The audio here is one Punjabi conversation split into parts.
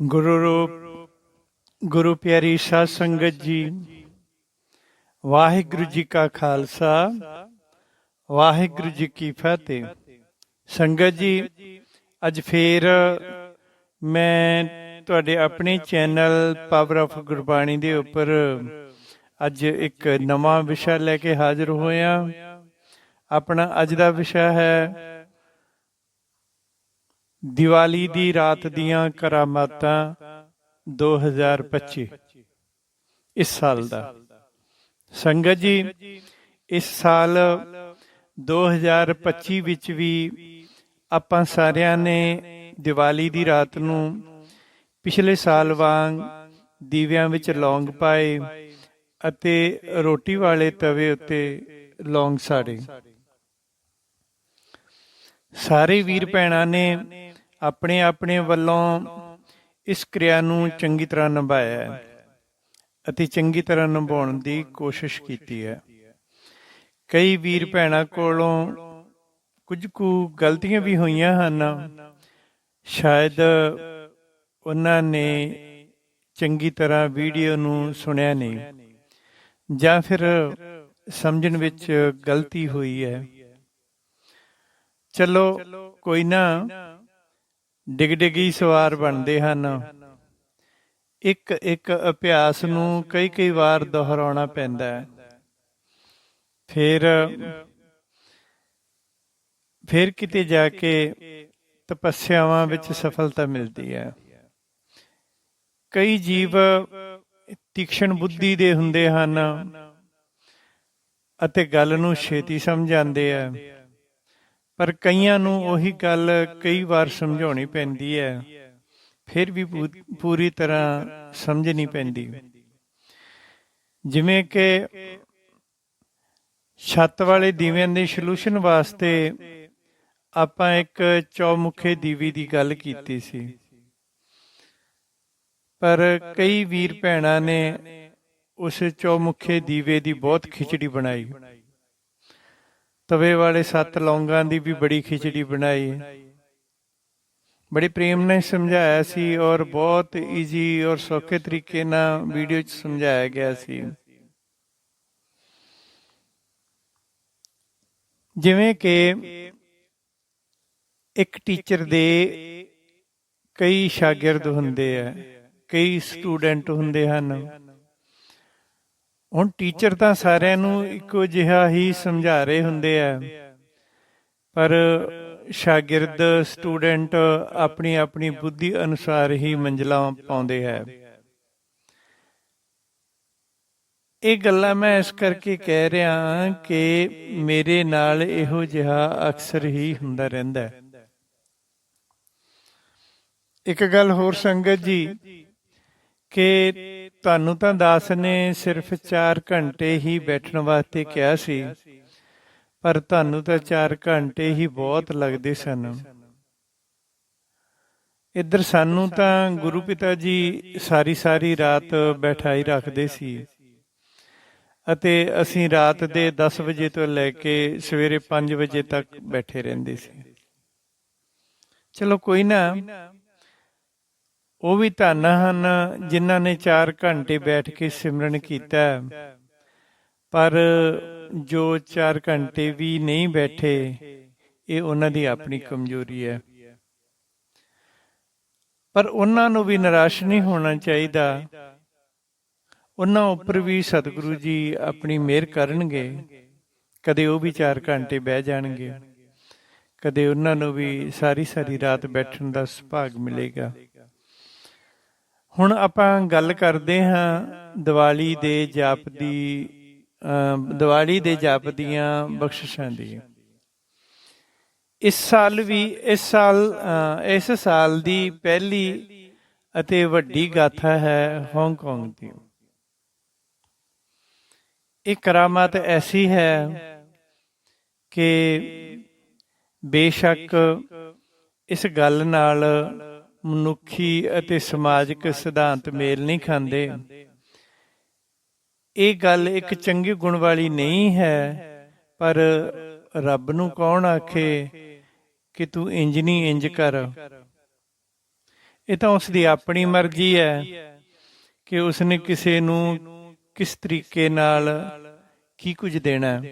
ਗੁਰੂ ਰੂਪ, ਗੁਰੂ ਪਿਆਰੀ ਸਾਧ ਸੰਗਤ ਜੀ, ਵਾਹਿਗੁਰੂ ਜੀ ਕਾ ਖਾਲਸਾ, ਵਾਹਿਗੁਰੂ ਜੀ ਕੀ ਫਤਿਹ। ਸੰਗਤ ਜੀ, ਅੱਜ ਫੇਰ ਮੈਂ ਤੁਹਾਡੇ ਆਪਣੇ ਚੈਨਲ ਪਾਵਰ ਆਫ ਗੁਰਬਾਣੀ ਦੇ ਉੱਪਰ ਅੱਜ ਇੱਕ ਨਵਾਂ ਵਿਸ਼ਾ ਲੈ ਕੇ ਹਾਜ਼ਰ ਹੋਇਆ। ਆਪਣਾ ਅੱਜ ਦਾ ਵਿਸ਼ਾ ਹੈ ਦੀਵਾਲੀ ਦੀ ਰਾਤ ਦੀਆਂ ਕਰਾਮਾਤਾਂ 2025 ਇਸ ਸਾਲ ਦਾ। ਸੰਗਤ ਜੀ, ਇਸ ਸਾਲ 2025 ਵਿੱਚ ਵੀ ਆਪਾਂ ਸਾਰਿਆਂ ਨੇ ਦੀਵਾਲੀ ਦੀ ਰਾਤ ਨੂੰ ਪਿਛਲੇ ਸਾਲ ਵਾਂਗ ਦੀਵਿਆਂ ਵਿੱਚ ਲੌਂਗ ਪਾਏ ਅਤੇ ਰੋਟੀ ਵਾਲੇ ਤਵੇ ਉੱਤੇ ਲੌਂਗ ਸਾੜੇ। ਸਾਰੇ ਵੀਰ ਭੈਣਾਂ ਨੇ ਆਪਣੇ ਆਪਣੇ ਵੱਲੋਂ ਇਸ ਕਿਰਿਆ ਨੂੰ ਚੰਗੀ ਤਰ੍ਹਾਂ ਨਿਭਾਇਆ ਅਤੇ ਚੰਗੀ ਤਰ੍ਹਾਂ ਨਿਭਾਉਣ ਦੀ ਕੋਸ਼ਿਸ਼ ਕੀਤੀ ਹੈ। ਕਈ ਵੀਰ ਭੈਣਾਂ ਕੋਲੋਂ ਕੁਝ ਕੁ ਗਲਤੀਆਂ ਵੀ ਹੋਈਆਂ ਹਨ। ਸ਼ਾਇਦ ਉਹਨਾਂ ਨੇ ਚੰਗੀ ਤਰ੍ਹਾਂ ਵੀਡੀਓ ਨੂੰ ਸੁਣਿਆ ਨਹੀਂ ਜਾਂ ਫਿਰ ਸਮਝਣ ਵਿੱਚ ਗਲਤੀ ਹੋਈ ਹੈ। ਚਲੋ ਕੋਈ ਨਾ ਡਿਗ ਸਵਾਰ ਬਣਦੇ ਹਨ। ਇੱਕ ਇੱਕ ਅਭਿਆਸ ਨੂੰ ਕਈ ਕਈ ਵਾਰ ਦੁਹਰਾਉਣਾ ਪੈਂਦਾ ਹੈ। ਫਿਰ ਫਿਰ ਕਿਤੇ ਜਾ ਕੇ ਤਪੱਸਿਆਵਾਂ ਵਿੱਚ ਸਫਲਤਾ ਮਿਲਦੀ ਹੈ। ਕਈ ਜੀਵ ਤੀਕਸ਼ਣ ਬੁੱਧੀ ਦੇ ਹੁੰਦੇ ਹਨ ਅਤੇ ਗੱਲ ਨੂੰ ਛੇਤੀ ਸਮਝ ਆਉਂਦੇ ਆ ਪਰ ਕਈਆਂ ਨੂੰ ਉਹੀ ਗੱਲ ਕਈ ਵਾਰ ਸਮਝਾਉਣੀ ਪੈਂਦੀ ਹੈ। ਫਿਰ ਵੀ ਪੂਰੀ ਤਰ੍ਹਾਂ ਸਮਝ ਨਹੀਂ ਪੈਂਦੀ। ਜਿਵੇਂ ਕਿ ਛੱਤ ਵਾਲੇ ਦੀਵਿਆਂ ਦੇ ਸੋਲੂਸ਼ਨ ਵਾਸਤੇ ਆਪਾਂ ਇੱਕ ਚੌਮੁਖੇ ਦੀਵੀ ਦੀ ਗੱਲ ਕੀਤੀ ਸੀ। ਪਰ ਕਈ ਵੀਰ ਭੈਣਾਂ ਨੇ ਉਸ ਚੌਮੁਖੇ ਦੀਵੇ ਦੀ ਬਹੁਤ ਖਿਚੜੀ ਬਣਾਈ। ਤਵੇ ਵਾਲੇ ਸੱਤ ਲੌਂਗਾਂ ਦੀ ਵੀ ਬੜੀ ਖਿਚੜੀ ਬਣਾਈ। ਬੜੇ ਪ੍ਰੇਮ ਨੇ ਸਮਝਾਇਆ ਸੀ ਔਰ ਬਹੁਤ ਈਜ਼ੀ ਔਰ ਸੌਖੇ ਤਰੀਕੇ ਨਾਲ ਵੀਡੀਓ 'ਚ ਸਮਝਾਇਆ ਗਿਆ ਸੀ। ਜਿਵੇਂ ਕਿ ਇੱਕ ਟੀਚਰ ਦੇ ਕਈ ਸ਼ਾਗਿਰਦ ਹੁੰਦੇ ਆ, ਕਈ ਸਟੂਡੈਂਟ ਹੁੰਦੇ ਹਨ। ਹੁਣ ਟੀਚਰ ਤਾਂ ਸਾਰਿਆਂ ਨੂੰ ਇੱਕੋ ਜਿਹਾ ਹੀ ਸਮਝਾ ਰਹੇ ਹੁੰਦੇ ਆ। ਪਰ ਸ਼ਾਗਿਰਦ ਸਟੂਡੈਂਟ ਆਪਣੀ ਆਪਣੀ ਬੁੱਧੀ ਅਨੁਸਾਰ ਹੀ ਮੰਜ਼ਲਾਂ ਪਾਉਂਦੇ ਹੈ। ਇਹ ਗੱਲਾਂ ਮੈਂ ਇਸ ਕਰਕੇ ਕਹਿ ਰਿਹਾ ਕਿ ਮੇਰੇ ਨਾਲ ਇਹੋ ਜਿਹਾ ਅਕਸਰ ਹੀ ਹੁੰਦਾ ਰਹਿੰਦਾ ਹੈ। ਇੱਕ ਗੱਲ ਹੋਰ ਸੰਗਤ ਜੀ, ਕਿ ਤੁਹਾਨੂੰ ਤਾਂ ਦਾਸ ਨੇ ਸਿਰਫ 4 ਘੰਟੇ ਹੀ ਬੈਠਣ ਵਾਸਤੇ ਕਿਹਾ ਸੀ, ਪਰ ਤੁਹਾਨੂੰ ਤਾਂ 4 ਘੰਟੇ ਹੀ ਬਹੁਤ ਲੱਗਦੇ ਸਨ। ਇੱਧਰ ਸਾਨੂੰ ਤਾਂ ਗੁਰੂ ਪਿਤਾ ਜੀ ਸਾਰੀ ਸਾਰੀ ਰਾਤ ਬੈਠਾਈ ਰੱਖਦੇ ਸੀ ਅਤੇ ਅਸੀਂ ਰਾਤ ਦੇ 10 ਵਜੇ ਤੋਂ ਲੈ ਕੇ ਸਵੇਰੇ 5 ਵਜੇ ਤੱਕ ਬੈਠੇ ਰਹਿੰਦੇ ਸੀ। ਚਲੋ ਕੋਈ ਨਾ ਉਹ ਵੀ ਧੰਨ ਹਨ ਜਿਨ੍ਹਾਂ ਨੇ 4 ਘੰਟੇ ਬੈਠ ਕੇ ਸਿਮਰਨ ਕੀਤਾ। ਪਰ ਜੋ 4 ਘੰਟੇ ਵੀ ਨਹੀਂ ਬੈਠੇ, ਇਹ ਉਹਨਾਂ ਦੀ ਆਪਣੀ ਕਮਜ਼ੋਰੀ ਹੈ। ਪਰ ਉਹਨਾਂ ਨੂੰ ਵੀ ਨਿਰਾਸ਼ ਨਹੀਂ ਹੋਣਾ ਚਾਹੀਦਾ। ਉਹਨਾਂ ਉੱਪਰ ਵੀ ਸਤਿਗੁਰੂ ਜੀ ਆਪਣੀ ਮਿਹਰ ਕਰਨਗੇ। ਕਦੇ ਉਹ ਵੀ 4 ਘੰਟੇ ਬਹਿ ਜਾਣਗੇ। ਕਦੇ ਉਹਨਾਂ ਨੂੰ ਵੀ ਸਾਰੀ ਸਾਰੀ ਰਾਤ ਬੈਠਣ ਦਾ ਸੁਭਾਗ ਮਿਲੇਗਾ। ਹੁਣ ਆਪਾਂ ਗੱਲ ਕਰਦੇ ਹਾਂ ਦੀਵਾਲੀ ਦੇ ਜਾਪ ਦੀ ਦੀਵਾਲੀ ਦੇ ਜਾਪ ਦੀਆਂ ਬਖਸ਼ਿਸ਼ਾਂ ਦੀ। ਇਸ ਸਾਲ ਵੀ, ਇਸ ਸਾਲ ਇਸ ਸਾਲ ਦੀ ਪਹਿਲੀ ਅਤੇ ਵੱਡੀ ਗਾਥਾ ਹੈ ਹਾਂਗਕਾਂਗ ਦੀ। ਇਹ ਕਰਾਮਾਤ ਐਸੀ ਹੈ ਕਿ ਬੇਸ਼ੱਕ ਇਸ ਗੱਲ ਨਾਲ ਮਨੁੱਖੀ ਅਤੇ ਸਮਾਜਿਕ ਸਿਧਾਂਤ ਮੇਲ ਨਹੀਂ ਖਾਂਦੇ। ਇਹ ਗੱਲ ਇੱਕ ਚੰਗੇ ਗੁਣ ਵਾਲੀ ਨਹੀਂ ਹੈ, ਪਰ ਰੱਬ ਨੂੰ ਕੌਣ ਆਖੇ ਕਿ ਤੂੰ ਇੰਜ ਨਹੀਂ ਇੰਜ ਕਰ? ਇਹ ਤਾਂ ਉਸ ਦੀ ਆਪਣੀ ਮਰਜ਼ੀ ਹੈ ਕਿ ਉਸਨੇ ਕਿਸੇ ਨੂੰ ਕਿਸ ਤਰੀਕੇ ਨਾਲ ਕੀ ਕੁਝ ਦੇਣਾ।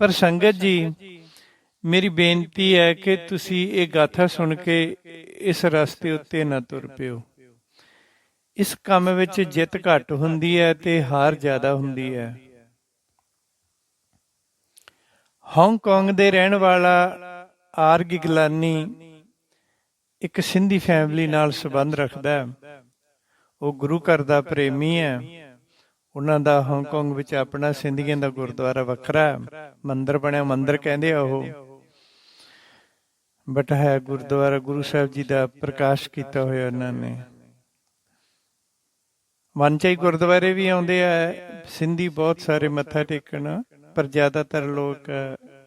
ਪਰ ਸੰਗਤ ਜੀ ਮੇਰੀ ਬੇਨਤੀ ਹੈ ਕਿ ਤੁਸੀਂ ਇਹ ਗਾਥਾ ਸੁਣ ਕੇ ਇਸ ਰਸਤੇ ਉੱਤੇ ਨਾ ਤੁਰ ਪਿਓ। ਇਸ ਕੰਮ ਵਿੱਚ ਜਿੱਤ ਘੱਟ ਹੁੰਦੀ ਹੈ ਤੇ ਹਾਰ ਜ਼ਿਆਦਾ ਹੁੰਦੀ ਹੈ। ਹਾਂਗਕਾਂਗ ਦੇ ਰਹਿਣ ਵਾਲਾ ਆਰ ਗਿਗਲਾਨੀ ਇੱਕ ਸਿੰਧੀ ਫੈਮਿਲੀ ਨਾਲ ਸੰਬੰਧ ਰੱਖਦਾ ਹੈ। ਉਹ ਗੁਰੂ ਘਰ ਦਾ ਪ੍ਰੇਮੀ ਹੈ। ਉਹਨਾਂ ਦਾ ਹਾਂਗਕਾਂਗ ਵਿੱਚ ਆਪਣਾ ਸਿੰਧੀਆਂ ਦਾ ਗੁਰਦੁਆਰਾ ਵੱਖਰਾ ਹੈ। ਮੰਦਿਰ ਬਣਿਆ, ਮੰਦਿਰ ਕਹਿੰਦੇ ਆ ਉਹ। ਬਟ ਗੁਰਦੁਆਰਾ ਗੁਰੂ ਸਾਹਿਬ ਜੀ ਦਾ ਪ੍ਰਕਾਸ਼ ਕੀਤਾ ਹੋਇਆ ਉਹਨਾਂ ਨੇ। ਮਨਚਾਈ ਗੁਰਦੁਆਰੇ ਵੀ ਆਉਂਦੇ ਆ, ਸਿੰਧੀ ਬਹੁਤ ਸਾਰੇ ਮੱਥਾ ਟੇਕਣ, ਪਰ ਜ਼ਿਆਦਾਤਰ ਲੋਕ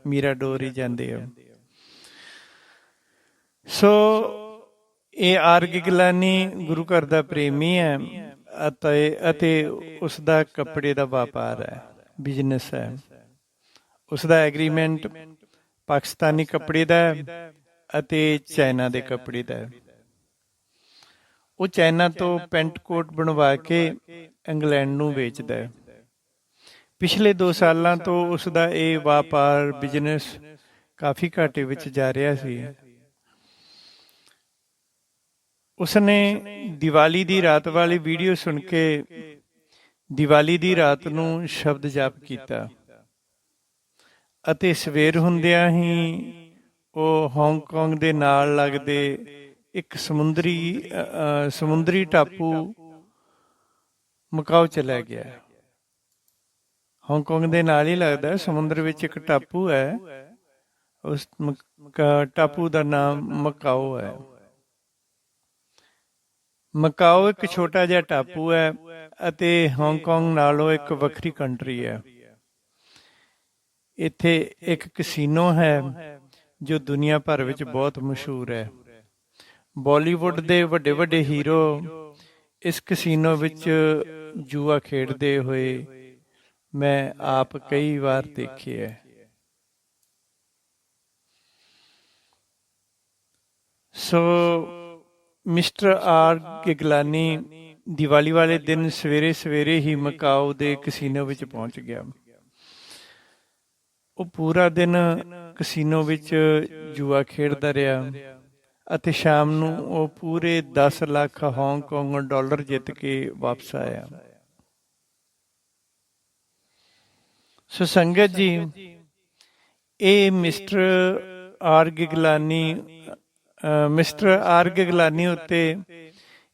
ਮੀਰਾ ਡੋਰ ਜਾਂਦੇ ਆ। ਸੋ ਇਹ ਆਰਗਿਗਲਾਨੀ ਗੁਰੂ ਘਰ ਦਾ ਪ੍ਰੇਮੀ ਹੈ ਅਤੇ ਅਤੇ ਉਸ ਦਾ ਕੱਪੜੇ ਦਾ ਵਪਾਰ ਹੈ, ਬਿਜ਼ਨਸ ਹੈ। ਉਸ ਦਾ ਐਗਰੀਮੈਂਟ ਪਾਕਿਸਤਾਨੀ ਕੱਪੜੇ ਦਾ ਹੈ ਅਤੇ ਚਾਈਨਾ ਦੇ ਕੱਪੜੇ ਦਾ। ਉਹ ਚਾਈਨਾ ਤੋਂ ਪੈਂਟ ਕੋਟ ਬਣਵਾ ਕੇ ਇੰਗਲੈਂਡ ਨੂੰ ਵੇਚਦਾ ਹੈ। ਪਿਛਲੇ 2 ਸਾਲਾਂ ਤੋਂ ਉਸ ਦਾ ਇਹ ਵਪਾਰ ਬਿਜ਼ਨਸ ਕਾਫੀ ਘਾਟੇ ਵਿੱਚ ਜਾ ਰਿਹਾ ਸੀ। ਉਸਨੇ ਦੀਵਾਲੀ ਦੀ ਰਾਤ ਵਾਲੀ ਵੀਡੀਓ ਸੁਣ ਕੇ ਦੀਵਾਲੀ ਦੀ ਰਾਤ ਨੂੰ ਸ਼ਬਦ ਜਾਪ ਕੀਤਾ। ਅਤੇ ਸਵੇਰ ਹੁੰਦਿਆਂ ਹੀ ਉਹ ਹਾਂਗਕਾਂਗ ਦੇ ਨਾਲ ਲੱਗਦੇ ਇੱਕ ਸਮੁੰਦਰੀ ਸਮੁੰਦਰੀ ਟਾਪੂ ਮਕਾਓ ਚਲਾ ਗਿਆ। ਹਾਂਗਕਾਂਗ ਦੇ ਨਾਲ ਹੀ ਲੱਗਦਾ, ਸਮੁੰਦਰ ਵਿੱਚ ਇੱਕ ਟਾਪੂ ਹੈ। ਉਸ ਟਾਪੂ ਦਾ ਨਾਮ ਮਕਾਓ ਹੈ। ਮਕਾਓ ਇੱਕ ਛੋਟਾ ਜਿਹਾ ਟਾਪੂ ਹੈ ਅਤੇ ਹਾਂਗਕਾਂਗ ਨਾਲੋਂ ਇੱਕ ਵੱਖਰੀ ਕੰਟਰੀ ਹੈ। ਇੱਥੇ ਇੱਕ ਕਸੀਨੋ ਹੈ। ਜੋ ਦੁਨੀਆ ਭਰ ਵਿੱਚ ਬਹੁਤ ਮਸ਼ਹੂਰ ਹੈ। ਬਾਲੀਵੁੱਡ ਦੇ ਵੱਡੇ ਵੱਡੇ ਹੀਰੋ ਇਸ ਕਸੀਨੋ ਵਿੱਚ ਜੂਆ ਖੇਡਦੇ ਹੋਏ ਮੈਂ ਆਪ ਕਈ ਵਾਰ ਦੇਖੇ ਹੈ। So mister R Giglani Diwali ਵਾਲੇ ਦਿਨ ਸਵੇਰੇ ਸਵੇਰੇ ਹੀ ਮਕਾਓ ਦੇ ਕਸੀਨੋ ਵਿੱਚ ਪਹੁੰਚ ਗਿਆ। ਉਹ ਪੂਰਾ ਦਿਨ ਕਸੀਨੋ ਵਿੱਚ ਜੂਆ ਖੇਡਦਾ ਰਿਹਾ ਅਤੇ ਸ਼ਾਮ ਨੂੰ ਉਹ ਪੂਰੇ 10 ਲੱਖ ਹਾਂਗਕਾਂਗ ਡਾਲਰ ਜਿੱਤ ਕੇ ਵਾਪਸ ਆਇਆ। ਸੁਸੰਗਤ ਜੀ ਇਹ ਮਿਸਟਰ ਆਰ ਗਿਗਲਾਨੀ ਅ, ਮਿਸਟਰ ਆਰ ਗਿਗਲਾਨੀ ਉੱਤੇ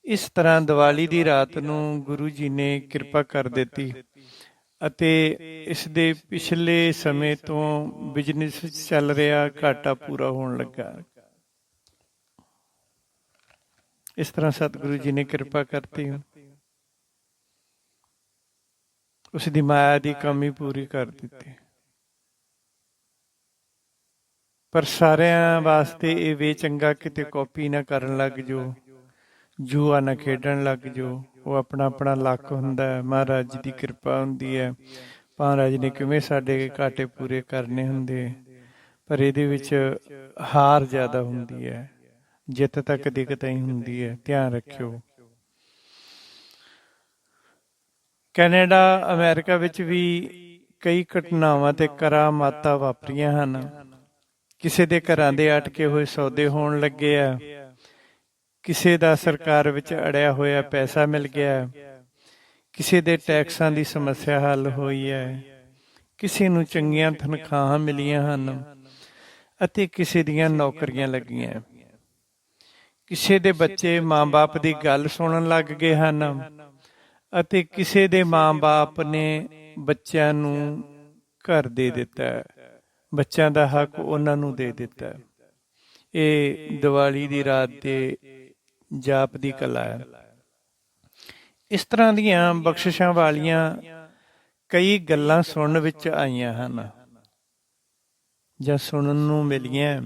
ਇਸ ਤਰ੍ਹਾਂ ਦੀਵਾਲੀ ਦੀ ਰਾਤ ਨੂੰ ਗੁਰੂ ਜੀ ਨੇ ਕਿਰਪਾ ਕਰ ਦਿੱਤੀ। ਅਤੇ ਇਸ ਦੇ ਪਿਛਲੇ ਸਮੇਂ ਤੋਂ ਬਿਜ਼ਨਸ ਵਿੱਚ ਚੱਲ ਰਿਹਾ ਘਾਟਾ ਪੂਰਾ ਹੋਣ ਲੱਗਾ। ਇਸ ਤਰ੍ਹਾਂ ਸਤਿਗੁਰੂ ਜੀ ਨੇ ਕਿਰਪਾ ਕਰਤੀ ਉਸ ਦੀ ਮਾਇਆ ਦੀ ਕਮੀ ਪੂਰੀ ਕਰ ਦਿੱਤੀ। ਪਰ ਸਾਰਿਆਂ ਵਾਸਤੇ ਇਹ ਵੇ ਚੰਗਾ ਕਿਤੇ ਕਾਪੀ ਨਾ ਕਰਨ ਲੱਗ ਜੋ ਜੂਆ ਨਾ ਖੇਡਣ ਲੱਗ ਜੋ, ਉਹ ਆਪਣਾ ਆਪਣਾ ਲੱਕ ਹੁੰਦਾ ਹੈ। ਮਹਾਰਾਜ ਜੀ ਦੀ ਕਿਰਪਾ ਹੁੰਦੀ ਹੈ। ਮਹਾਰਾਜ ਨੇ ਕਿਵੇਂ ਸਾਡੇ ਘਾਟੇ ਪੂਰੇ ਕਰਨੇ ਹੁੰਦੇ? ਪਰ ਇਹਦੇ ਵਿੱਚ ਹਾਰ ਜ਼ਿਆਦਾ ਹੁੰਦੀ ਹੈ। ਜਿੱਤ ਤੱਕ ਦਿੱਕਤ ਹੀ ਹੁੰਦੀ ਹੈ। ਧਿਆਨ ਰੱਖਿਓ। ਕੈਨੇਡਾ, ਅਮਰੀਕਾ ਵਿੱਚ ਵੀ ਕਈ ਘਟਨਾਵਾਂ ਤੇ ਕਰਾਮਾਤਾਂ ਵਾਪਰੀਆਂ ਹਨ। ਕਿਸੇ ਦੇ ਘਰਾਂ ਦੇ ਅਟਕੇ ਹੋਏ ਸੌਦੇ ਹੋਣ ਲੱਗੇ ਆ। ਕਿਸੇ ਦਾ ਸਰਕਾਰ ਵਿੱਚ ਅੜਿਆ ਹੋਇਆ ਪੈਸਾ ਮਿਲ ਗਿਆ, ਕਿਸੇ ਦੇ ਟੈਕਸਾਂ ਦੀ ਸਮੱਸਿਆ ਹੱਲ ਹੋਈ ਹੈ, ਕਿਸੇ ਨੂੰ ਚੰਗੀਆਂ ਤਨਖਾਹਾਂ ਮਿਲੀਆਂ ਹਨ ਅਤੇ ਕਿਸੇ ਦੀਆਂ ਨੌਕਰੀਆਂ ਲੱਗੀਆਂ। ਕਿਸੇ ਦੇ ਬੱਚੇ ਮਾਂ-ਬਾਪ ਦੀ ਗੱਲ ਸੁਣਨ ਲੱਗ ਗਏ ਹਨ ਅਤੇ ਕਿਸੇ ਦੇ ਮਾਂ-ਬਾਪ ਨੇ ਬੱਚਿਆਂ ਨੂੰ ਘਰ ਦੇ ਦਿੱਤਾ, ਬੱਚਿਆਂ ਦਾ ਹੱਕ ਉਹਨਾਂ ਨੂੰ ਦੇ ਦਿੱਤਾ। ਇਹ ਦੀਵਾਲੀ ਦੀ ਰਾਤ ਦੇ ਜਾਪ ਦੀ ਕਲਾ। ਹੈ ਇਸ ਤਰ੍ਹਾਂ ਦੀਆਂ ਬਖਸ਼ਿਸ਼ਾਂ ਵਾਲੀਆਂ ਕਈ ਗੱਲਾਂ ਸੁਣਨ ਵਿੱਚ ਆਈਆਂ ਹਨ, ਜਾਂ ਸੁਣਨ ਨੂੰ ਮਿਲੀਆਂ।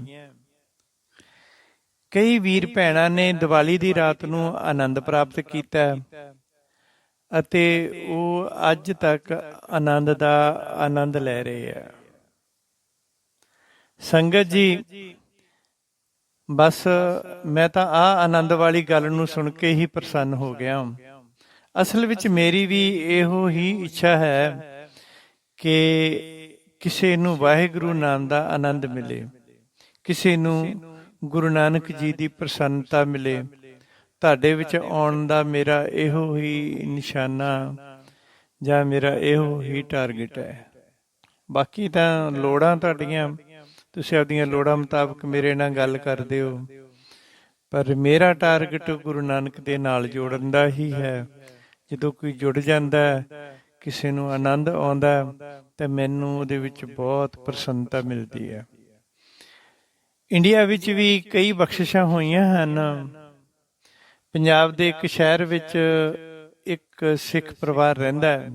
ਕਈ ਵੀਰ ਭੈਣਾਂ ਨੇ ਦੀਵਾਲੀ ਦੀ ਰਾਤ ਨੂੰ ਆਨੰਦ ਪ੍ਰਾਪਤ ਕੀਤਾ ਅਤੇ ਉਹ ਅੱਜ ਤੱਕ ਆਨੰਦ ਦਾ ਆਨੰਦ ਲੈ ਰਹੇ ਆ। ਸੰਗਤ ਜੀ ਬਸ ਮੈਂ ਤਾਂ ਆ ਆਨੰਦ ਵਾਲੀ ਗੱਲ ਨੂੰ ਸੁਣ ਕੇ ਹੀ ਪ੍ਰਸੰਨ ਹੋ ਗਿਆ ਅਸਲ ਵਿੱਚ ਮੇਰੀ ਵੀ ਇਹੋ ਹੀ ਇੱਛਾ ਹੈ ਕਿ ਕਿਸੇ ਨੂੰ ਵਾਹਿਗੁਰੂ ਨਾਮ ਦਾ ਆਨੰਦ ਮਿਲੇ, ਕਿਸੇ ਨੂੰ ਗੁਰੂ ਨਾਨਕ ਜੀ ਦੀ ਪ੍ਰਸੰਨਤਾ ਮਿਲੇ। ਤੁਹਾਡੇ ਵਿੱਚ ਆਉਣ ਦਾ ਮੇਰਾ ਇਹੋ ਹੀ ਨਿਸ਼ਾਨਾ ਜਾਂ ਮੇਰਾ ਇਹੋ ਹੀ ਟਾਰਗੇਟ ਹੈ। ਬਾਕੀ ਤਾਂ ਲੋੜਾਂ ਤੁਹਾਡੀਆਂ ਤੁਸੀਂ ਆਪਦੀਆਂ ਲੋੜਾਂ ਮੁਤਾਬਕ ਮੇਰੇ ਨਾਲ ਗੱਲ ਕਰਦੇ ਹੋ। ਪਰ ਮੇਰਾ ਟਾਰਗੇਟ ਗੁਰੂ ਨਾਨਕ ਦੇ ਨਾਲ ਜੋੜਨ ਦਾ ਹੀ ਹੈ। ਜਦੋਂ ਕੋਈ ਜੁੜ ਜਾਂਦਾ ਹੈ, ਕਿਸੇ ਨੂੰ ਆਨੰਦ ਆਉਂਦਾ ਤਾਂ ਮੈਨੂੰ ਉਹਦੇ ਵਿੱਚ ਬਹੁਤ ਪ੍ਰਸੰਨਤਾ ਮਿਲਦੀ ਹੈ। ਇੰਡੀਆ ਵਿੱਚ ਵੀ ਕਈ ਬਖਸ਼ਿਸ਼ਾਂ ਹੋਈਆਂ ਹਨ। ਪੰਜਾਬ ਦੇ ਇੱਕ ਸ਼ਹਿਰ ਵਿੱਚ ਇੱਕ ਸਿੱਖ ਪਰਿਵਾਰ ਰਹਿੰਦਾ ਹੈ।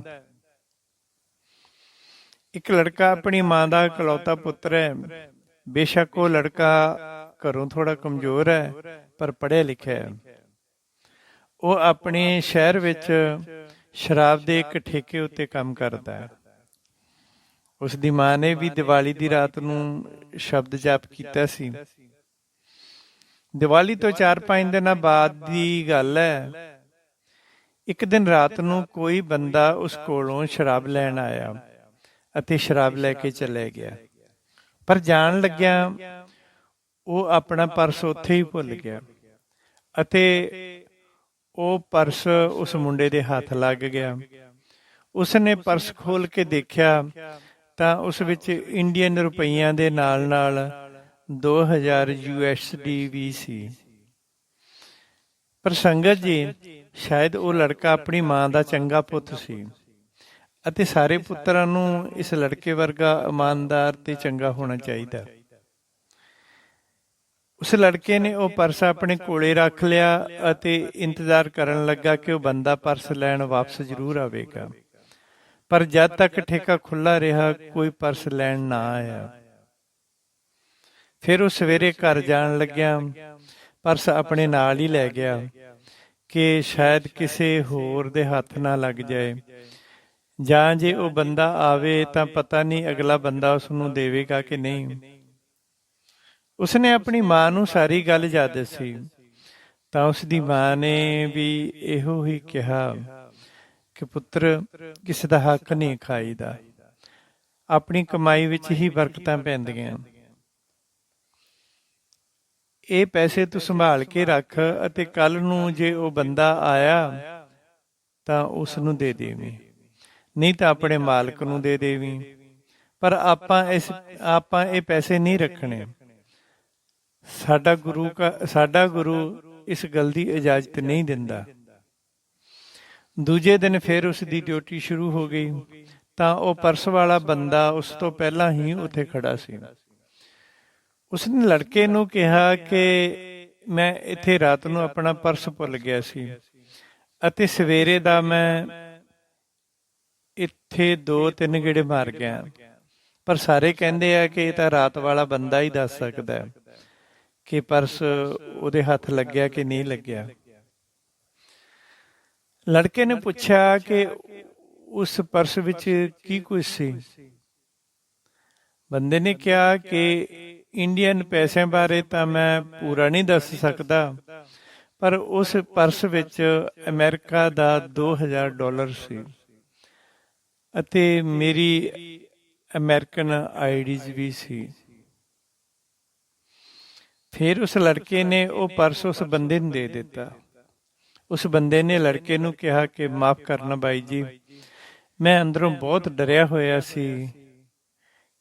ਇੱਕ ਲੜਕਾ ਆਪਣੀ ਮਾਂ ਦਾ ਇਕਲੌਤਾ ਪੁੱਤਰ ਹੈ। ਬੇਸ਼ੱਕ ਉਹ ਲੜਕਾ ਘਰੋਂ ਥੋੜਾ ਕਮਜ਼ੋਰ ਹੈ, ਪਰ ਪੜ੍ਹਿਆ ਲਿਖਿਆ ਹੈ। ਉਹ ਆਪਣੇ ਸ਼ਹਿਰ ਵਿੱਚ ਸ਼ਰਾਬ ਦੇ ਇੱਕ ਠੇਕੇ ਉੱਤੇ ਕੰਮ ਕਰਦਾ ਹੈ। ਉਸ ਦੀ ਮਾਂ ਨੇ ਵੀ ਦੀਵਾਲੀ ਦੀ ਰਾਤ ਨੂੰ ਸ਼ਬਦ ਜਾਪ ਕੀਤਾ ਸੀ। ਦੀਵਾਲੀ ਤੋਂ 4-5 ਦਿਨਾਂ ਬਾਅਦ ਦੀ ਗੱਲ ਹੈ। ਇੱਕ ਦਿਨ ਰਾਤ ਨੂੰ ਕੋਈ ਬੰਦਾ ਉਸ ਕੋਲੋਂ ਸ਼ਰਾਬ ਲੈਣ ਆਇਆ। ਅਤੇ ਸ਼ਰਾਬ ਲੈ ਕੇ ਚਲੇ ਗਿਆ। ਪਰ ਜਾਣ ਲੱਗਿਆ ਉਹ ਆਪਣਾ ਪਰਸ ਉੱਥੇ ਹੀ ਭੁੱਲ ਗਿਆ ਅਤੇ ਉਹ ਪਰਸ ਉਸ ਮੁੰਡੇ ਦੇ ਹੱਥ ਲੱਗ ਗਿਆ। ਉਸਨੇ ਪਰਸ ਖੋਲ ਕੇ ਦੇਖਿਆ ਤਾਂ ਉਸ ਵਿੱਚ ਇੰਡੀਅਨ ਰੁਪਈਆਂ ਦੇ ਨਾਲ-ਨਾਲ 2000 ਯੂਐਸਡੀ ਵੀ ਸੀ। ਪਰ ਸੰਗਤ ਜੀ, ਸ਼ਾਇਦ ਉਹ ਲੜਕਾ ਆਪਣੀ ਮਾਂ ਦਾ ਚੰਗਾ ਪੁੱਤ ਸੀ। ਅਤੇ ਸਾਰੇ ਪੁੱਤਰਾਂ ਨੂੰ ਇਸ ਲੜਕੇ ਵਰਗਾ ਇਮਾਨਦਾਰ ਤੇ ਚੰਗਾ ਹੋਣਾ ਚਾਹੀਦਾ। ਉਸ ਲੜਕੇ ਨੇ ਉਹ ਪਰਸ ਆਪਣੇ ਕੋਲੇ ਰੱਖ ਲਿਆ ਅਤੇ ਇੰਤਜ਼ਾਰ ਕਰਨ ਲੱਗਾ ਕਿ ਉਹ ਬੰਦਾ ਪਰਸ ਲੈਣ ਵਾਪਸ ਜ਼ਰੂਰ ਆਵੇਗਾ। ਪਰ ਜਦ ਤੱਕ ਠੇਕਾ ਖੁੱਲਾ ਰਿਹਾ, ਕੋਈ ਪਰਸ ਲੈਣ ਨਾ ਆਇਆ। ਫਿਰ ਉਹ ਸਵੇਰੇ ਘਰ ਜਾਣ ਲੱਗਿਆ। ਪਰਸ ਆਪਣੇ ਨਾਲ ਹੀ ਲੈ ਗਿਆ ਕਿ ਸ਼ਾਇਦ ਕਿਸੇ ਹੋਰ ਦੇ ਹੱਥ ਨਾ ਲੱਗ ਜਾਏ। ਜਾਂ ਜੇ ਉਹ ਬੰਦਾ ਆਵੇ ਤਾਂ ਪਤਾ ਨਹੀਂ ਅਗਲਾ ਬੰਦਾ ਉਸ ਨੂੰ ਦੇਵੇਗਾ ਕਿ ਨਹੀਂ। ਉਸਨੇ ਆਪਣੀ ਮਾਂ ਨੂੰ ਸਾਰੀ ਗੱਲ ਯਾਦ ਦੱਸੀ। ਤਾਂ ਉਸ ਦੀ ਮਾਂ ਨੇ ਵੀ ਇਹੋ ਹੀ ਕਿਹਾ ਕਿ ਪੁੱਤਰ ਕਿਸੇ ਦਾ ਹੱਕ ਨਹੀਂ ਖਾਈਦਾ। ਆਪਣੀ ਕਮਾਈ ਵਿੱਚ ਹੀ ਬਰਕਤਾਂ ਪੈਂਦੀਆਂ। ਇਹ ਪੈਸੇ ਤੂੰ ਸੰਭਾਲ ਕੇ ਰੱਖ ਅਤੇ ਕੱਲ ਨੂੰ ਜੇ ਉਹ ਬੰਦਾ ਆਇਆ ਤਾਂ ਉਸ ਨੂੰ ਦੇ ਦੇਵੀਂ। ਨਹੀਂ ਤਾਂ ਆਪਣੇ ਮਾਲਕ ਨੂੰ ਦੇ ਦੇਵੀਂ। ਪਰ ਆਪਾਂ ਇਸ ਆਪਾਂ ਇਹ ਪੈਸੇ ਨਹੀਂ ਰੱਖਣੇ। ਸਾਡਾ ਗੁਰੂ ਕਾ ਸਾਡਾ ਗੁਰੂ ਇਸ ਗੱਲ ਦੀ ਇਜਾਜ਼ਤ ਨਹੀਂ ਦਿੰਦਾ। ਦੂਜੇ ਦਿਨ ਫਿਰ ਉਸ ਦੀ ਡਿਊਟੀ ਸ਼ੁਰੂ ਹੋ ਗਈ। ਤਾਂ ਉਹ ਪਰਸ ਵਾਲਾ ਬੰਦਾ ਉਸ ਤੋਂ ਪਹਿਲਾਂ ਹੀ ਉੱਥੇ ਖੜਾ ਸੀ। ਉਸਨੇ ਲੜਕੇ ਨੂੰ ਕਿਹਾ ਕਿ ਮੈਂ ਇੱਥੇ ਰਾਤ ਨੂੰ ਆਪਣਾ ਪਰਸ ਭੁੱਲ ਗਿਆ ਸੀ। ਅਤੇ ਸਵੇਰੇ ਦਾ ਮੈਂ ਇੱਥੇ ਦੋ ਤਿੰਨ ਗੇੜੇ ਮਾਰ ਗਿਆ। ਪਰ ਸਾਰੇ ਕਹਿੰਦੇ ਆ ਕਿ ਇਹ ਤਾਂ ਰਾਤ ਵਾਲਾ ਬੰਦਾ ਹੀ ਦੱਸ ਸਕਦਾ ਹੈ ਕਿ ਪਰਸ ਉਹਦੇ ਹੱਥ ਲੱਗਿਆ ਕਿ ਨਹੀਂ ਲੱਗਿਆ ਲੜਕੇ ਨੇ ਪੁੱਛਿਆ ਕਿ ਉਸ ਪਰਸ ਵਿੱਚ ਕੀ ਕੁਝ ਸੀ? ਬੰਦੇ ਨੇ ਕਿਹਾ ਕਿ ਇੰਡੀਅਨ ਪੈਸਿਆਂ ਬਾਰੇ ਤਾਂ ਮੈਂ ਪੂਰਾ ਨਹੀਂ ਦੱਸ ਸਕਦਾ। ਪਰ ਉਸ ਪਰਸ ਵਿੱਚ ਅਮਰੀਕਾ ਦਾ 2000 ਡਾਲਰ ਸੀ। ਅਤੇ ਮੇਰੀ ਅਮਰੀਕਨ ਆਈਡੀਜ਼ ਵੀ ਸੀ। ਫਿਰ ਉਸ ਲੜਕੇ ਨੇ ਉਹ ਪਰਸ ਉਸ ਬੰਦੇ ਨੂੰ ਦੇ ਦਿੱਤਾ। ਉਸ ਬੰਦੇ ਨੇ ਲੜਕੇ ਨੂੰ ਕਿਹਾ ਕਿ, ਮਾਫ ਕਰਨਾ ਬਾਈ ਜੀ, ਮੈਂ ਅੰਦਰੋਂ ਬਹੁਤ ਡਰਿਆ ਹੋਇਆ ਸੀ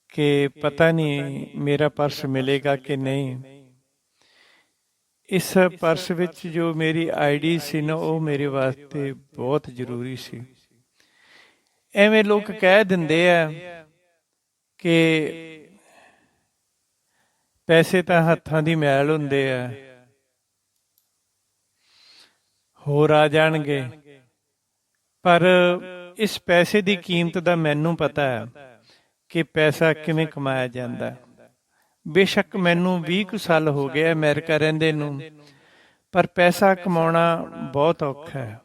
ਕਿ ਪਤਾ ਨਹੀਂ ਮੇਰਾ ਪਰਸ ਮਿਲੇਗਾ ਕਿ ਨਹੀਂ। ਇਸ ਪਰਸ ਵਿੱਚ ਜੋ ਮੇਰੀ ਆਈਡੀ ਸੀ ਨਾ, ਉਹ ਮੇਰੇ ਵਾਸਤੇ ਬਹੁਤ ਜ਼ਰੂਰੀ ਸੀ। ਐਵੇਂ ਲੋਕ ਕਹਿ ਦਿੰਦੇ ਆ ਕਿ ਪੈਸੇ ਤਾਂ ਹੱਥਾਂ ਦੀ ਮੈਲ ਹੁੰਦੇ ਆ। ਹੋਰ ਆ ਜਾਣਗੇ। ਪਰ ਇਸ ਪੈਸੇ ਦੀ ਕੀਮਤ ਦਾ ਮੈਨੂੰ ਪਤਾ ਹੈ ਕਿ ਪੈਸਾ ਕਿਵੇਂ ਕਮਾਇਆ ਜਾਂਦਾ। ਹੈ ਬੇਸ਼ੱਕ ਮੈਨੂੰ 20 ਕੁ ਸਾਲ ਹੋ ਗਏ ਅਮਰੀਕਾ ਰਹਿੰਦੇ ਨੂੰ, ਪਰ ਪੈਸਾ ਕਮਾਉਣਾ ਬਹੁਤ ਔਖਾ ਹੈ।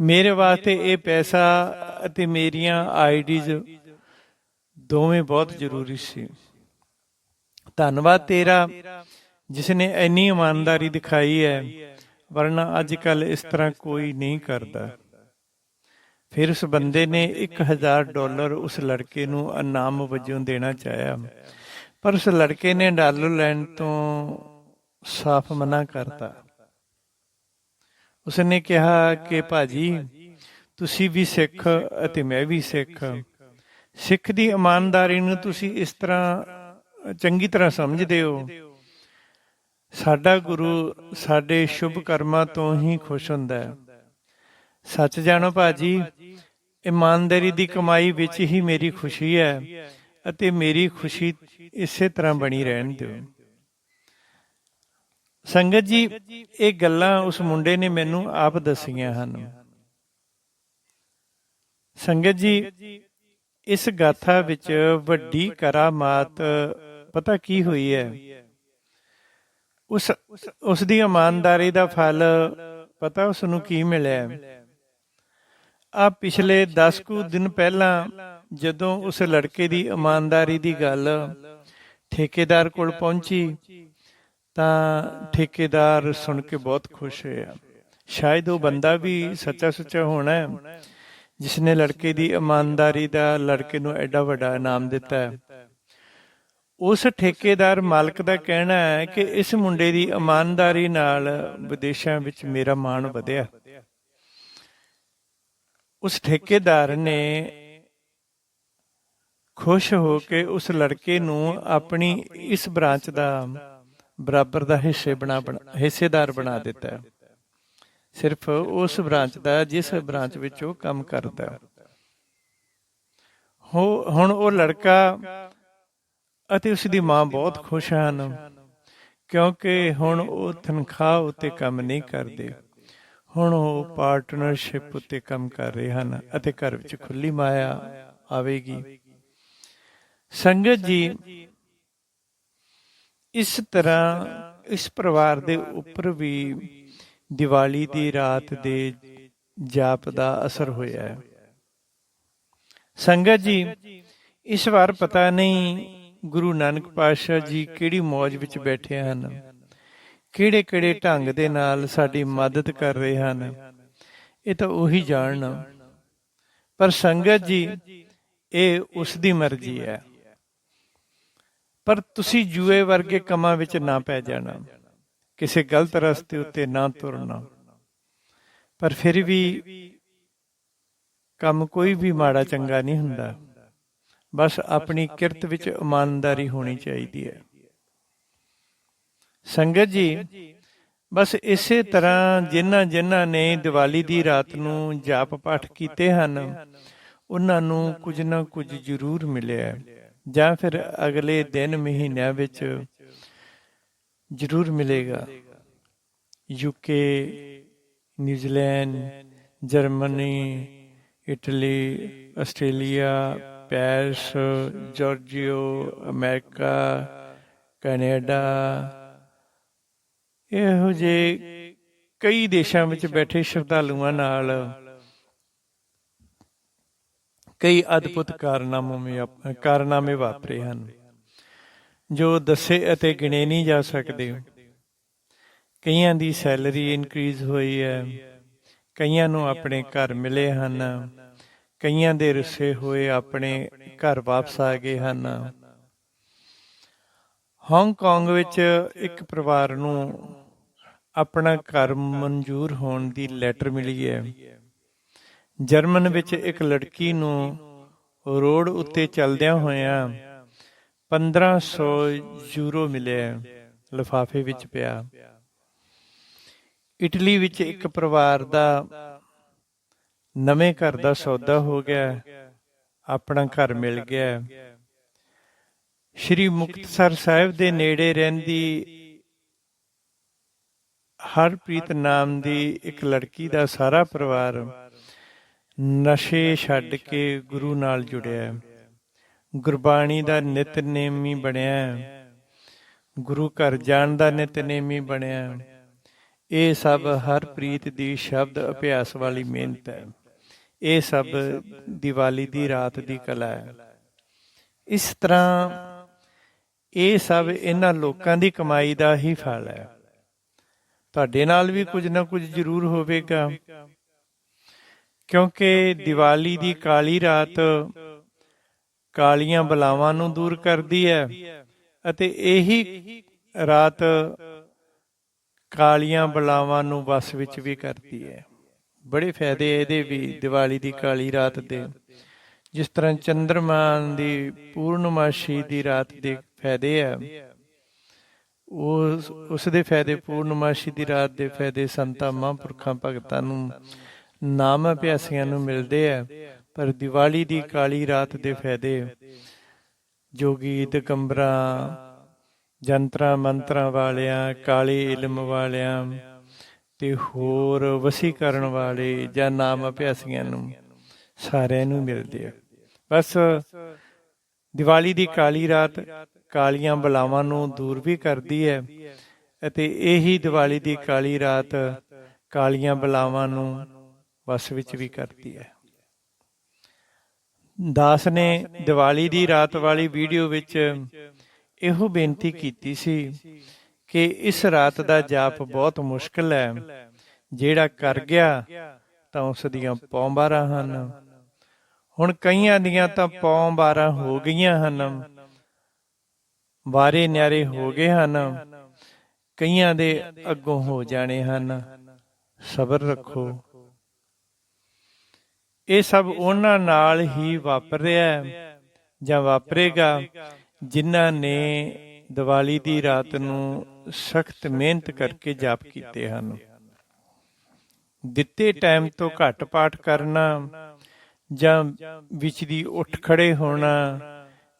ਮੇਰੇ ਵਾਸਤੇ ਇਹ ਪੈਸਾ ਅਤੇ ਮੇਰੀਆਂ ਆਈਡੀਜ਼ ਦੋਵੇਂ ਬਹੁਤ ਜ਼ਰੂਰੀ ਸੀ। ਧੰਨਵਾਦ ਤੇਰਾ ਜਿਸ ਨੇ ਇੰਨੀ ਇਮਾਨਦਾਰੀ ਦਿਖਾਈ ਹੈ, ਵਰਨਾ ਅੱਜ ਕੱਲ ਇਸ ਤਰ੍ਹਾਂ ਕੋਈ ਨਹੀਂ ਕਰਦਾ। ਫਿਰ ਉਸ ਬੰਦੇ ਨੇ 1000 ਡਾਲਰ ਉਸ ਲੜਕੇ ਨੂੰ ਇਨਾਮ ਵਜੋਂ ਦੇਣਾ ਚਾਹਿਆ। ਪਰ ਉਸ ਲੜਕੇ ਨੇ ਡਾਲਰ ਲੈਣ ਤੋਂ ਸਾਫ਼ ਮਨਾ ਕਰਤਾ। ਉਸਨੇ ਕਿਹਾ ਕਿ ਭਾਜੀ, ਤੁਸੀਂ ਵੀ ਸਿੱਖ ਅਤੇ ਮੈਂ ਵੀ ਸਿੱਖ। ਸਿੱਖ ਦੀ ਇਮਾਨਦਾਰੀ ਨੂੰ ਤੁਸੀਂ ਇਸ ਤਰ੍ਹਾਂ ਚੰਗੀ ਤਰ੍ਹਾਂ ਸਮਝਦੇ ਹੋ। ਸਾਡਾ ਗੁਰੂ ਸਾਡੇ ਸ਼ੁਭ ਕਰਮਾਂ ਤੋਂ ਹੀ ਖੁਸ਼ ਹੁੰਦਾ ਹੈ। ਸੱਚ ਜਾਣੋ ਭਾਜੀ, ਇਮਾਨਦਾਰੀ ਦੀ ਕਮਾਈ ਵਿੱਚ ਹੀ ਮੇਰੀ ਖੁਸ਼ੀ ਹੈ ਅਤੇ ਮੇਰੀ ਖੁਸ਼ੀ ਇਸੇ ਤਰ੍ਹਾਂ ਬਣੀ ਰਹਿਣ ਦਿਓ। ਸੰਗਤ ਜੀ, ਇਹ ਗੱਲਾਂ ਉਸ ਮੁੰਡੇ ਨੇ ਮੈਨੂੰ ਆਪ ਦੱਸੀਆਂ ਹਨ। ਸੰਗਤ ਜੀ, ਇਸ ਗਾਥਾ ਵਿੱਚ ਵੱਡੀ ਕਰਾਮਾਤ, ਪਤਾ ਕੀ ਹੋਈ ਹੈ? ਉਸ ਉਸ ਦੀ ਇਮਾਨਦਾਰੀ ਦਾ ਫਲ, ਪਤਾ ਉਸ ਨੂੰ ਕੀ ਮਿਲਿਆ? ਆ ਪਿਛਲੇ 10 ਕੁ ਦਿਨ ਪਹਿਲਾਂ ਜਦੋਂ ਉਸ ਲੜਕੇ ਦੀ ਇਮਾਨਦਾਰੀ ਦੀ ਗੱਲ ਠੇਕੇਦਾਰ ਕੋਲ ਪਹੁੰਚੀ ਤਾਂ ਠੇਕੇਦਾਰ ਸੁਣ ਕੇ ਬਹੁਤ ਖੁਸ਼ ਹੋਇਆ ਸ਼ਾਇਦ ਉਹ ਬੰਦਾ ਵੀ ਸੱਚਾ ਸੁੱਚਾ ਹੋਣਾ ਹੈ ਜਿਸ ਨੇ ਲੜਕੇ ਦੀ ਇਮਾਨਦਾਰੀ ਦਾ ਲੜਕੇ ਨੂੰ ਐਡਾ ਵੱਡਾ ਇਨਾਮ ਦਿੱਤਾ ਹੈ। ਉਸ ਠੇਕੇਦਾਰ ਮਾਲਕ ਦਾ ਕਹਿਣਾ ਹੈ ਕਿ ਇਸ ਮੁੰਡੇ ਦੀ ਇਮਾਨਦਾਰੀ ਨਾਲ ਵਿਦੇਸ਼ਾਂ ਵਿੱਚ ਮੇਰਾ ਮਾਣ ਵਧਿਆ। ਉਸ ਠੇਕੇਦਾਰ ਨੇ ਖੁਸ਼ ਹੋ ਕੇ ਉਸ ਲੜਕੇ ਨੂੰ ਆਪਣੀ ਇਸ ਬ੍ਰਾਂਚ ਦਾ ਬਰਾਬਰ ਦਾ ਹਿੱਸੇ ਬਣਾ ਹਿੱਸੇਦਾਰ ਬਣਾ ਦਿੱਤਾ। ਹੈ। ਸਿਰਫ ਉਸ ਬ੍ਰਾਂਚ ਦਾ, ਜਿਸ ਬ੍ਰਾਂਚ ਵਿੱਚ ਉਹ ਕੰਮ ਕਰਦਾ। ਹੋ- ਹੁਣ ਉਹ ਲੜਕਾ ਅਤੇ ਉਸ ਦੀ ਮਾਂ ਬਹੁਤ ਖੁਸ਼ ਹਨ, ਕਿਉਂਕਿ ਹੁਣ ਉਹ ਤਨਖਾਹ ਉਤੇ ਕੰਮ ਨਹੀਂ ਕਰਦੇ। ਹੁਣ ਉਹ ਪਾਰਟਨਰਸ਼ਿਪ ਉਤੇ ਕੰਮ ਕਰ ਰਹੇ ਹਨ ਅਤੇ ਘਰ ਵਿੱਚ ਖੁੱਲੀ ਮਾਇਆ ਆਵੇਗੀ। ਸੰਗਤ ਜੀ ਇਸ ਤਰ੍ਹਾਂ ਇਸ ਪਰਿਵਾਰ ਦੇ ਉੱਪਰ ਵੀ ਦੀਵਾਲੀ ਦੀ ਰਾਤ ਦੇ ਜਾਪ ਦਾ ਅਸਰ ਹੋਇਆ ਹੈ। ਸੰਗਤ ਜੀ, ਇਸ ਵਾਰ ਪਤਾ ਨਹੀਂ ਗੁਰੂ ਨਾਨਕ ਪਾਤਸ਼ਾਹ ਜੀ ਕਿਹੜੀ ਮੌਜ ਵਿੱਚ ਬੈਠੇ ਹਨ ਕਿਹੜੇ ਕਿਹੜੇ ਢੰਗ ਦੇ ਨਾਲ ਸਾਡੀ ਮਦਦ ਕਰ ਰਹੇ ਹਨ, ਇਹ ਤਾਂ ਉਹੀ ਜਾਣਨ। ਪਰ ਸੰਗਤ ਜੀ, ਇਹ ਉਸ ਦੀ ਮਰਜ਼ੀ ਹੈ। ਪਰ ਤੁਸੀਂ ਜੂਏ ਵਰਗੇ ਕੰਮਾਂ ਵਿੱਚ ਨਾ ਪੈ ਜਾਣਾ। ਕਿਸੇ ਗਲਤ ਰਸਤੇ ਉੱਤੇ ਨਾ ਤੁਰਨਾ। ਪਰ ਫਿਰ ਵੀ ਕੰਮ ਕੋਈ ਵੀ ਮਾੜਾ ਚੰਗਾ ਨਹੀਂ ਹੁੰਦਾ। ਬਸ ਆਪਣੀ ਕਿਰਤ ਵਿੱਚ ਇਮਾਨਦਾਰੀ ਹੋਣੀ ਚਾਹੀਦੀ ਹੈ। ਸੰਗਤ ਜੀ, ਬਸ ਇਸੇ ਤਰ੍ਹਾਂ ਜਿਨ੍ਹਾਂ ਜਿਨ੍ਹਾਂ ਨੇ ਦੀਵਾਲੀ ਦੀ ਰਾਤ ਨੂੰ ਜਾਪ ਪਾਠ ਕੀਤੇ ਹਨ, ਉਹਨਾਂ ਨੂੰ ਕੁਝ ਨਾ ਕੁਝ ਜ਼ਰੂਰ ਮਿਲਿਆ ਹੈ। ਜਾਂ ਫਿਰ ਅਗਲੇ ਦਿਨ ਮਹੀਨਿਆਂ ਵਿੱਚ ਜ਼ਰੂਰ ਮਿਲੇਗਾ। UK New Zealand Germany Italy Australia Paris Georgia America Canada ਇਹੋ ਜਿਹੇ ਕਈ ਦੇਸ਼ਾਂ ਵਿੱਚ ਬੈਠੇ ਸ਼ਰਧਾਲੂਆਂ ਨਾਲ ਕਈ ਅਦਭੁਤ ਕਾਰਨਾਮੇ ਕਾਰਨਾਮੇ ਵਾਪਰੇ ਹਨ, ਜੋ ਦੱਸੇ ਅਤੇ ਗਿਣੇ ਨਹੀਂ ਜਾ ਸਕਦੇ। ਕਈਆਂ ਦੀ ਸੈਲਰੀ ਇਨਕਰੀਜ਼ ਹੋਈ ਹੈ, ਕਈਆਂ ਨੂੰ ਆਪਣੇ ਘਰ ਮਿਲੇ ਹਨ, ਕਈਆਂ ਦੇ ਰੁੱਸੇ ਹੋਏ ਆਪਣੇ ਘਰ ਵਾਪਸ ਆ ਗਏ ਹਨ। ਹਾਂਗਕਾਂਗ ਵਿੱਚ ਇੱਕ ਪਰਿਵਾਰ ਨੂੰ ਆਪਣਾ ਘਰ ਮਨਜ਼ੂਰ ਹੋਣ ਦੀ ਲੈਟਰ ਮਿਲੀ ਹੈ। ਜਰਮਨ ਵਿੱਚ ਇੱਕ ਲੜਕੀ ਨੂੰ ਰੋਡ ਉੱਤੇ ਚੱਲਦਿਆਂ ਹੋਇਆਂ 1500 ਯੂਰੋ ਮਿਲਿਆ ਲਿਫਾਫੇ ਵਿੱਚ ਪਿਆ। ਇਟਲੀ ਵਿੱਚ ਇੱਕ ਪਰਿਵਾਰ ਦਾ ਨਵੇਂ ਘਰ ਦਾ ਸੌਦਾ ਹੋ ਗਿਆ, ਆਪਣਾ ਘਰ ਮਿਲ ਗਿਆ। ਸ਼੍ਰੀ ਮੁਕਤਸਰ ਸਾਹਿਬ ਦੇ ਨੇੜੇ ਰਹਿੰਦੀ ਹਰਪ੍ਰੀਤ ਨਾਮ ਦੀ ਇੱਕ ਲੜਕੀ ਦਾ ਸਾਰਾ ਪਰਿਵਾਰ ਨਸ਼ੇ ਛੱਡ ਕੇ ਗੁਰੂ ਨਾਲ ਜੁੜਿਆ। ਗੁਰਬਾਣੀ ਦਾ ਨਿਤਨੇਮੀ ਬਣਿਆ। ਗੁਰੂ ਘਰ ਜਾਣ ਦਾ ਨਿਤਨੇਮੀ ਬਣਿਆ। ਇਹ ਸਭ ਹਰਪ੍ਰੀਤ ਦੀ ਸ਼ਬਦ ਅਭਿਆਸ ਵਾਲੀ ਮਿਹਨਤ ਹੈ। ਇਹ ਸਭ ਦੀਵਾਲੀ ਦੀ ਰਾਤ ਦੀ ਕਲਾ ਹੈ। ਇਸ ਤਰ੍ਹਾਂ ਇਹ ਸਭ ਇਹਨਾਂ ਲੋਕਾਂ ਦੀ ਕਮਾਈ ਦਾ ਹੀ ਫਲ ਹੈ। ਤੁਹਾਡੇ ਨਾਲ ਵੀ ਕੁਝ ਨਾ ਕੁਝ ਜ਼ਰੂਰ ਹੋਵੇਗਾ। ਕਿਉਂਕਿ ਦੀਵਾਲੀ ਦੀ ਕਾਲੀ ਰਾਤ ਕਾਲੀਆਂ ਬਲਾਵਾਂ ਨੂੰ ਦੂਰ ਕਰਦੀ ਹੈ ਅਤੇ ਇਹੀ ਰਾਤ ਕਾਲੀਆਂ ਬਲਾਵਾਂ ਨੂੰ ਵਸ ਵਿੱਚ ਵੀ ਕਰਦੀ ਹੈ। ਬੜੇ ਫਾਇਦੇ ਇਹਦੇ ਵੀ ਦੀਵਾਲੀ ਦੀ ਕਾਲੀ ਰਾਤ ਦੇ। ਜਿਸ ਤਰ੍ਹਾਂ ਚੰਦਰਮਾ ਦੀ ਪੂਰਨਮਾਸ਼ੀ ਦੀ ਰਾਤ ਦੇ ਫਾਇਦੇ ਆ, ਉਸ ਉਸ ਦੇ ਫਾਇਦੇ, ਪੂਰਨਮਾਸ਼ੀ ਦੀ ਰਾਤ ਦੇ ਫਾਇਦੇ ਸੰਤਾਂ, ਮਹਾਂਪੁਰਖਾਂ, ਭਗਤਾਂ ਨੂੰ ਨਾਮ ਅਭਿਆਸੀਆਂ ਨੂੰ ਮਿਲਦੇ ਆ, ਪਰ ਦੀਵਾਲੀ ਦੀ ਕਾਲੀ ਰਾਤ ਦੇ ਫਾਇਦੇ ਜੋਗੀ ਦਗੰਬਰਾਂ ਜੰਤਰਾਂ, ਮੰਤਰਾਂ ਵਾਲਿਆਂ, ਕਾਲੇ ਇਲਮ ਵਾਲਿਆਂ ਤੇ ਹੋਰ ਵਸੀਕਰਨ ਵਾਲੇ ਜਾਂ ਨਾਮ ਅਭਿਆਸੀਆਂ ਨੂੰ ਸਾਰਿਆਂ ਨੂੰ ਮਿਲਦੇ ਆ। ਬਸ ਦੀਵਾਲੀ ਦੀ ਕਾਲੀ ਰਾਤ ਕਾਲੀਆਂ ਬਲਾਵਾਂ ਨੂੰ ਦੂਰ ਵੀ ਕਰਦੀ ਹੈ ਅਤੇ ਇਹੀ ਦੀਵਾਲੀ ਦੀ ਕਾਲੀ ਰਾਤ ਕਾਲੀਆਂ ਬਲਾਵਾਂ ਨੂੰ ਵਸ ਵਿੱਚ ਵੀ ਕਰਦੀ ਹੈ। ਦਾਸ ਨੇ ਦੀਵਾਲੀ ਦੀ ਰਾਤ ਵਾਲੀ ਵੀਡੀਓ ਵਿੱਚ ਇਹੋ ਬੇਨਤੀ ਕੀਤੀ ਸੀ ਕਿ ਇਸ ਰਾਤ ਦਾ ਜਾਪ ਬਹੁਤ ਮੁਸ਼ਕਲ ਹੈ। ਜਿਹੜਾ ਕਰ ਗਿਆ ਤਾਂ ਉਸ ਦੀਆਂ ਪੌਂ ਬਾਰਾਂ ਹਨ। ਹੁਣ ਕਈਆਂ ਦੀਆਂ ਤਾਂ ਪੌਂ ਬਾਰਾਂ ਹੋ ਗਈਆਂ ਹਨ। ਵਾਰੇ ਨਿਆਰੇ ਹੋ ਗਏ ਹਨ। ਕਈਆਂ ਦੇ ਅੱਗੋਂ ਹੋ ਜਾਣੇ ਹਨ। ਸਬਰ ਰੱਖੋ। ਇਹ ਸਭ ਉਹਨਾਂ ਨਾਲ ਹੀ ਵਾਪਰ ਰਿਹਾ ਜਾਂ ਵਾਪਰੇਗਾ ਜਿਨ੍ਹਾਂ ਨੇ ਦੀਵਾਲੀ ਦੀ ਰਾਤ ਨੂੰ ਸਖਤ ਮਿਹਨਤ ਕਰਕੇ ਜਾਪ ਕੀਤੇ ਹਨ। ਦਿੱਤੇ ਟਾਈਮ ਤੋਂ ਘੱਟ ਪਾਠ ਕਰਨਾ ਜਾਂ ਵਿੱਚ ਦੀ ਉੱਠ ਖੜੇ ਹੋਣਾ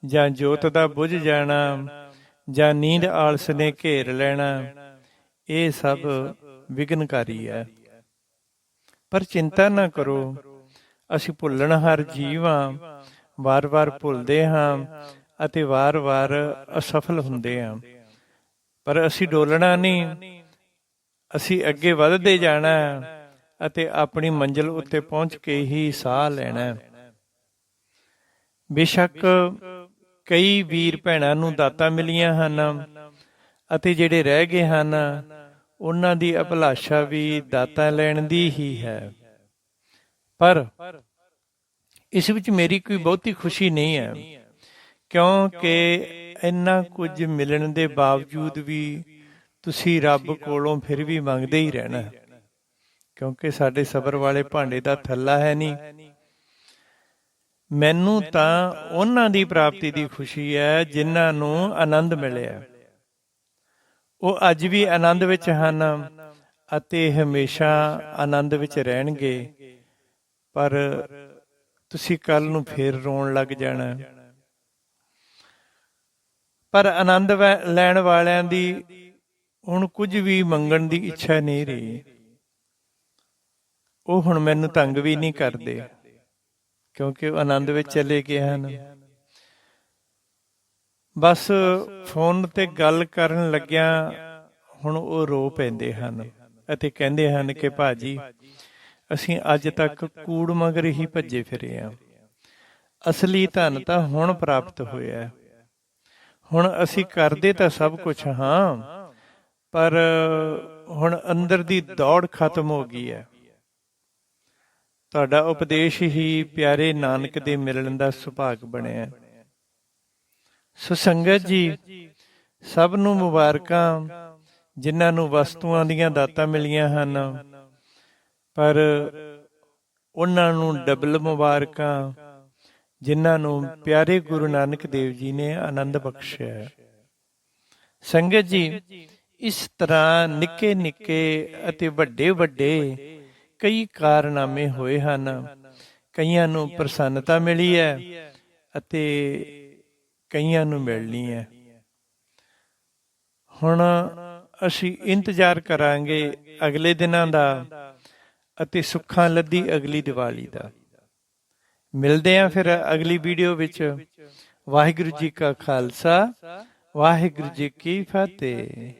ਜਾਂ ਜੋਤ ਦਾ ਬੁਝ ਜਾਣਾ ਜਾਂ ਨੀਂਦ ਆਲਸ ਨੇ ਘੇਰ ਲੈਣਾ, ਇਹ ਸਭ ਵਿਗਨਕਾਰੀ ਹੈ। ਪਰ ਚਿੰਤਾ ਨਾ ਕਰੋ ਅਸੀਂ ਭੁੱਲਣਹਾਰ ਜੀਵ ਹਾਂ ਵਾਰ-ਵਾਰ ਭੁੱਲਦੇ ਹਾਂ ਅਤੇ ਵਾਰ-ਵਾਰ ਅਸਫਲ ਹੁੰਦੇ ਹਾਂ। ਪਰ ਅਸੀਂ ਡੋਲਣਾ ਨਹੀਂ, ਅਸੀਂ ਅੱਗੇ ਵਧਦੇ ਜਾਣਾ ਅਤੇ ਆਪਣੀ ਮੰਜ਼ਿਲ ਉੱਤੇ ਪਹੁੰਚ ਕੇ ਹੀ ਸਾਹ ਲੈਣਾ। ਬੇਸ਼ੱਕ ਕਈ ਵੀਰ ਭੈਣਾਂ ਨੂੰ ਦਾਤਾਂ ਮਿਲੀਆਂ ਹਨ ਅਤੇ ਜਿਹੜੇ ਰਹਿ ਗਏ ਹਨ, ਉਹਨਾਂ ਦੀ ਅਭਿਲਾਸ਼ਾ ਵੀ ਦਾਤਾਂ ਲੈਣ ਦੀ ਹੀ ਹੈ। ਪਰ ਇਸ ਵਿੱਚ ਮੇਰੀ ਕੋਈ ਬਹੁਤੀ ਖੁਸ਼ੀ ਨਹੀਂ ਹੈ, ਕਿਉਂਕਿ ਇੰਨਾ ਕੁਝ ਮਿਲਣ ਦੇ ਬਾਵਜੂਦ ਵੀ ਤੁਸੀਂ ਰੱਬ ਕੋਲੋਂ ਫਿਰ ਵੀ ਮੰਗਦੇ ਹੀ ਰਹਿਣਾ ਕਿਉਂਕਿ ਸਾਡੇ ਸਬਰ ਵਾਲੇ ਭਾਂਡੇ ਦਾ ਥੱਲਾ ਹੈ ਨਹੀਂ। ਮੈਨੂੰ ਤਾਂ ਉਹਨਾਂ ਦੀ ਪ੍ਰਾਪਤੀ ਦੀ ਖੁਸ਼ੀ ਹੈ ਜਿਨ੍ਹਾਂ ਨੂੰ ਆਨੰਦ ਮਿਲਿਆ। ਉਹ ਅੱਜ ਵੀ ਆਨੰਦ ਵਿੱਚ ਹਨ ਅਤੇ ਹਮੇਸ਼ਾ ਆਨੰਦ ਵਿੱਚ ਰਹਿਣਗੇ। ਪਰ ਤੁਸੀਂ ਕੱਲ ਨੂੰ ਫੇਰ ਰੋਣ ਲੱਗ ਜਾਣਾ। ਪਰ ਆਨੰਦ ਲੈਣ ਵਾਲਿਆਂ ਦੀ ਹੁਣ ਕੁਝ ਵੀ ਮੰਗਣ ਦੀ ਇੱਛਾ ਨਹੀਂ ਰਹੀ। ਉਹ ਹੁਣ ਮੈਨੂੰ ਤੰਗ ਵੀ ਨਹੀਂ ਕਰਦੇ, ਕਿਉਂਕਿ ਉਹ ਆਨੰਦ ਵਿੱਚ ਚਲੇ ਗਏ ਹਨ। ਬਸ ਫੋਨ ਤੇ ਗੱਲ ਕਰਨ ਲੱਗਿਆ ਹੁਣ ਉਹ ਰੋ ਪੈਂਦੇ ਹਨ ਅਤੇ ਕਹਿੰਦੇ ਹਨ ਕਿ ਭਾਜੀ ਅਸੀਂ ਅੱਜ ਤੱਕ ਕੂੜ ਮਗਰ ਹੀ ਭੱਜੇ ਫਿਰੇ ਹਾਂ। ਅਸਲੀ ਧਨ ਤਾਂ ਹੁਣ ਪ੍ਰਾਪਤ ਹੋਇਆ ਹੁਣ ਅਸੀਂ ਕਰਦੇ ਤਾਂ ਸਭ ਕੁਝ ਹਾਂ, ਪਰ ਹੁਣ ਅੰਦਰ ਦੀ ਦੌੜ ਖਤਮ ਹੋ ਗਈ ਹੈ। ਤੁਹਾਡਾ ਉਪਦੇਸ਼ ਹੀ ਪਿਆਰੇ ਨਾਨਕ ਦੇ ਮਿਲਣ ਦਾ ਸੁਭਾਗ ਬਣਿਆ ਸੁਸੰਗਤ ਜੀ, ਸਭ ਨੂੰ ਮੁਬਾਰਕਾਂ, ਜਿਨ੍ਹਾਂ ਨੂੰ ਵਸਤੂਆਂ ਦੀਆਂ ਦਾਤਾਂ ਮਿਲੀਆਂ ਹਨ। ਪਰ ਉਹਨਾਂ ਨੂੰ ਡਬਲ ਮੁਬਾਰਕਾਂ, ਜਿਨ੍ਹਾਂ ਨੂੰ ਪਿਆਰੇ ਗੁਰੂ ਨਾਨਕ ਦੇਵ ਜੀ ਨੇ ਆਨੰਦ ਬਖਸ਼ਿਆ ਸੰਗਤ ਜੀ, ਇਸ ਤਰ੍ਹਾਂ ਨਿੱਕੇ ਨਿੱਕੇ ਅਤੇ ਵੱਡੇ ਵੱਡੇ ਕਈ ਕਾਰਨਾਮੇ ਹੋਏ ਹਨ। ਕਈਆਂ ਨੂੰ ਪ੍ਰਸੰਨਤਾ ਮਿਲੀ ਹੈ ਅਤੇ ਕਈਆਂ ਨੂੰ ਮਿਲਣੀ ਹੈ। ਹੁਣ ਅਸੀਂ ਇੰਤਜ਼ਾਰ ਕਰਾਂਗੇ ਅਗਲੇ ਦਿਨਾਂ ਦਾ ਅਤੇ ਸੁੱਖਾਂ ਲੱਦੀ ਅਗਲੀ ਦੀਵਾਲੀ ਦਾ। ਮਿਲਦੇ ਆਂ ਫਿਰ ਅਗਲੀ ਵੀਡੀਓ ਵਿੱਚ। ਵਾਹਿਗੁਰੂ ਜੀ ਕਾ ਖਾਲਸਾ, ਵਾਹਿਗੁਰੂ ਜੀ ਕੀ ਫਤਿਹ।